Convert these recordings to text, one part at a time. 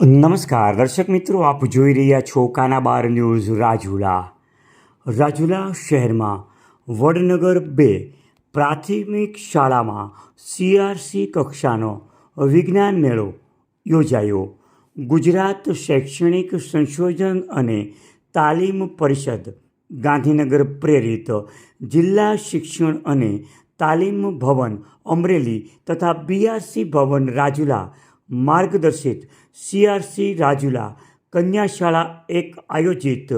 નમસ્કાર, દર્શક મિત્રો, આપ જોઈ રહ્યા છો કાનાબાર ન્યૂઝ રાજુલા. રાજુલા શહેરમાં વડનગર બે પ્રાથમિક શાળામાં સીઆરસી કક્ષાનો વિજ્ઞાન મેળો યોજાયો. ગુજરાત શૈક્ષણિક સંશોધન અને તાલીમ પરિષદ ગાંધીનગર પ્રેરિત જિલ્લા શિક્ષણ અને તાલીમ ભવન અમરેલી તથા બીઆરસી ભવન રાજુલા માર્ગદર્શિત સીઆરસી રાજુલા કન્યા શાળા એક આયોજિત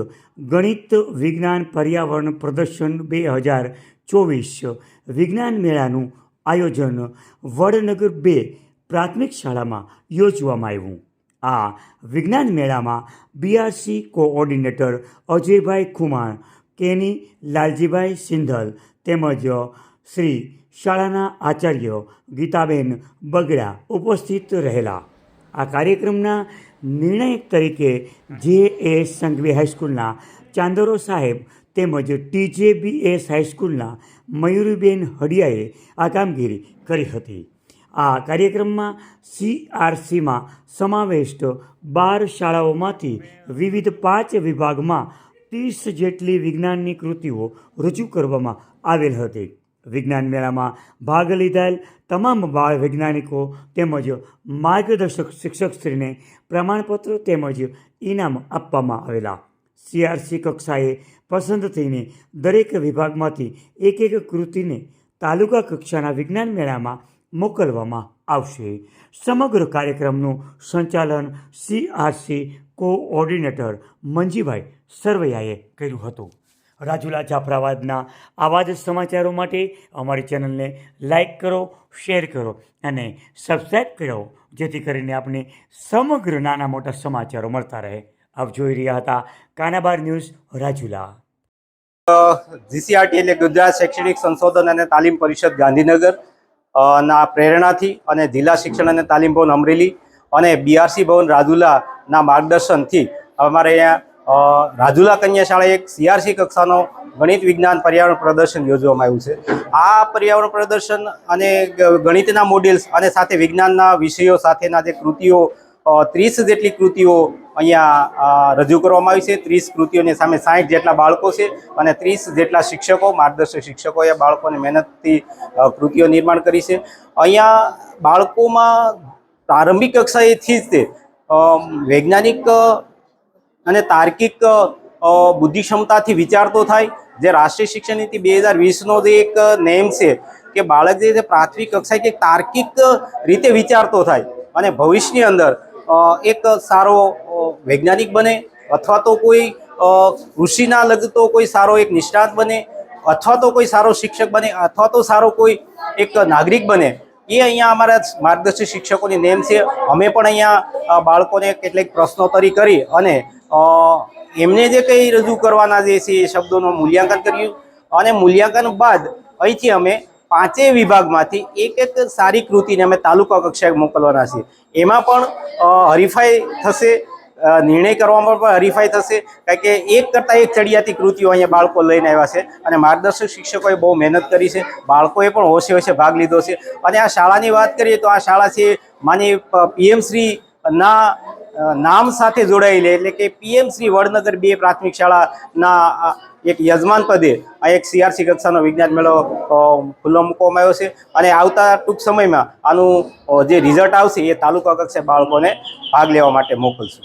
ગણિત વિજ્ઞાન પર્યાવરણ પ્રદર્શન બે હજાર ચોવીસ વિજ્ઞાન મેળાનું આયોજન વડનગર બે પ્રાથમિક શાળામાં યોજવામાં આવ્યું. આ વિજ્ઞાન મેળામાં બીઆરસી કોઓર્ડિનેટર અજયભાઈ ખુમાણ, કેની લાલજીભાઈ સિંધલ તેમજ શ્રી શાળાના આચાર્ય ગીતાબેન બગડા ઉપસ્થિત રહેલા. આ કાર્યક્રમના નિર્ણાયક તરીકે જે એસ સંઘવી હાઈસ્કૂલના ચાંદરો સાહેબ તેમજ ટીજેબીએસ હાઈસ્કૂલના મયુરીબેન હડિયાએ આ કામગીરી કરી હતી. આ કાર્યક્રમમાં સીઆરસીમાં સમાવિષ્ટ બાર શાળાઓમાંથી વિવિધ પાંચ વિભાગમાં ત્રીસ જેટલી વિજ્ઞાનની કૃતિઓ રજૂ કરવામાં આવેલ હતી. વિજ્ઞાન મેળામાં ભાગ લીધેલ તમામ બાળ વૈજ્ઞાનિકો તેમજ માર્ગદર્શક શિક્ષકશ્રીને પ્રમાણપત્ર તેમજ ઇનામ આપવામાં આવેલા. સીઆરસી કક્ષાએ પસંદ થઈને દરેક વિભાગમાંથી એક એક કૃતિને તાલુકા કક્ષાના વિજ્ઞાન મેળામાં મોકલવામાં આવશે. સમગ્ર કાર્યક્રમનું સંચાલન સીઆરસી કોઓર્ડિનેટર મંજીભાઈ સરવૈયાએ કર્યું હતું. રાજુલા જાફરાબાદના આવા જ સમાચારો માટે અમારી ચેનલને લાઈક કરો, શેર કરો અને સબસ્ક્રાઈબ કરો, જેથી કરીને આપણે સમગ્ર નાના મોટા સમાચારો મળતા રહે. આપ જોઈ રહ્યા હતા કાનાબાર ન્યૂઝ રાજુલા. જીસીઆરટી એટલે ગુજરાત શૈક્ષણિક સંશોધન અને તાલીમ પરિષદ ગાંધીનગર. ના પ્રેરણાથી અને જિલ્લા શિક્ષણ અને તાલીમ ભવન અમરેલી અને બીઆરસી ભવન રાજુલાના માર્ગદર્શનથી અમારે અહીંયા રાજુલા કન્યા શાળાએ એક સીઆરસી કક્ષાનો ગણિત વિજ્ઞાન પર્યાવરણ પ્રદર્શન યોજવામાં આવ્યું છે. આ પર્યાવરણ પ્રદર્શન અને ગણિતના મોડેલ્સ અને સાથે વિજ્ઞાનના વિષયો સાથેના જે કૃતિઓ ત્રીસ જેટલી કૃતિઓ અહીંયા રજૂ કરવામાં આવી છે. ત્રીસ કૃતિઓની સામે સાઠ જેટલા બાળકો છે અને ત્રીસ જેટલા શિક્ષકો, માર્ગદર્શક શિક્ષકોએ બાળકોને મહેનતથી કૃતિઓ નિર્માણ કરી છે. અહીંયા બાળકોમાં પ્રારંભિક કક્ષાએથી જ તે વૈજ્ઞાનિક અને તાર્કિક બુદ્ધિ ક્ષમતાથી વિચારતો થાય. જે રાષ્ટ્રીય શિક્ષણ નીતિ બે હજાર વીસનો જે એક નેમ છે કે બાળક જે પ્રાથમિક કક્ષાએ કે તાર્કિક રીતે વિચારતો થાય અને ભવિષ્યની અંદર એક સારો વૈજ્ઞાનિક બને અથવા તો કોઈ કૃષિના લગતો કોઈ સારો એક નિષ્ણાત બને અથવા તો કોઈ સારો શિક્ષક બને અથવા તો સારો કોઈ એક નાગરિક બને એ અહીંયા અમારા માર્ગદર્શક શિક્ષકોની નેમ છે. અમે પણ અહીંયા બાળકોને કેટલીક પ્રશ્નોત્તરી કરી અને એમને જે કંઈ રજૂ કરવાના જે છે એ શબ્દોનું મૂલ્યાંકન કર્યું અને મૂલ્યાંકન બાદ અહીંથી અમે પાંચેય વિભાગમાંથી એક એક સારી કૃતિને અમે તાલુકા કક્ષાએ મોકલવાના છીએ. એમાં પણ હરીફાઈ થશે નિર્ણય કરવામાં પણ હરીફાઈ થશે. કારણ કે એક કરતાં એક ચડિયાતી કૃતિઓ અહીંયા બાળકો લઈને આવ્યા છે અને માર્ગદર્શક શિક્ષકોએ બહુ મહેનત કરી છે. બાળકોએ પણ હોશે હોશે ભાગ લીધો છે. અને આ શાળાની વાત કરીએ તો આ શાળા છે માની પીએમ શ્રી ના નામ સાથે જોડાયેલી એટલે કે પીએમ શ્રી વડનગર બે પ્રાથમિક શાળાના એક યજમાન પદે આ એક સીઆરસી કક્ષાનો વિજ્ઞાન મેળો ખુલ્લો મૂકવામાં આવ્યો છે. અને આવતા ટૂંક સમયમાં આનું જે રિઝલ્ટ આવશે એ તાલુકા કક્ષાએ બાળકોને ભાગ લેવા માટે મોકલશું.